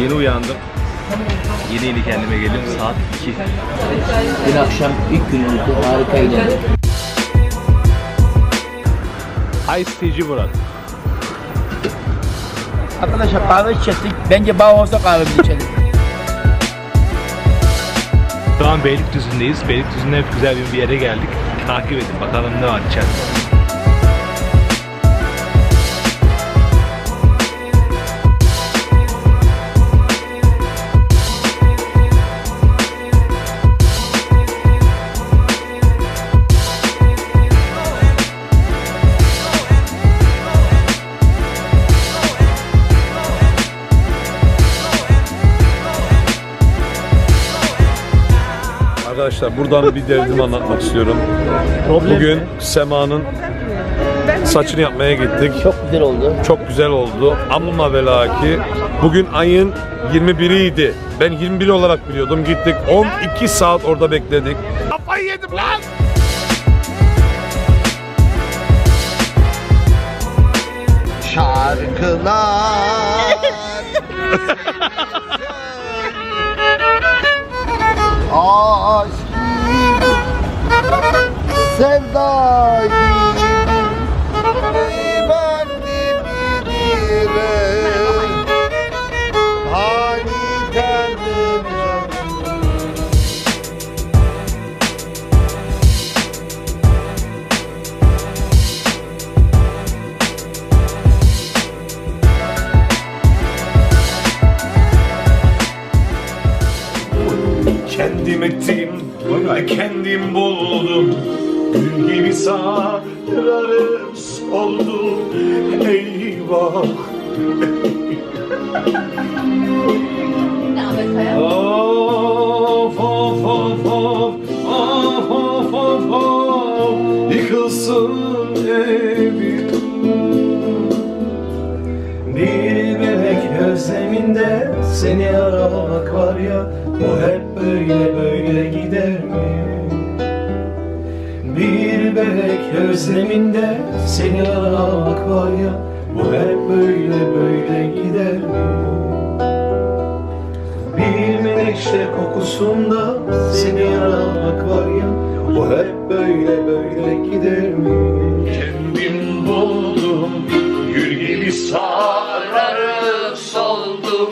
Yeni uyandım. Yeni yeni kendime geldim. Saat 2. Dün akşam ilk günümüzdü harikaydı. Ice Tea'ci Murat. Arkadaşlar kahve içecektik. Bence bağ olsa kahvemizi içelim. Şu an Beylikdüzü'ndeyiz. Beylikdüzü'nde güzel bir yere geldik. Takip edin bakalım ne var içeride. Arkadaşlar buradan bir derdimi anlatmak istiyorum. Problem Bugün Sema'nın saçını yapmaya gittik. Çok güzel oldu. Çok güzel oldu. Amma ve laki bugün ayın 21'iydi. Ben 21 olarak biliyordum. Gittik 12 saat orada bekledik. Kafayı yedim lan! Şarkılar Sevda gibi Verdim bire Aniden döneceğim Kendim ettim, kendim buldum. Gül gibi saçlarım soldu. Eyvah. Of of of of of of of of Yıkılsın evim Bir bebek özleminde seni aramak var ya Bu hep böyle böyle gider mi? Bir bebek özleminde seni aramak var ya Bu hep böyle böyle gider mi? Bir menekşe kokusunda seni aramak var ya Bu hep böyle böyle gider mi? Kendim buldum gül gibi sararıp soldum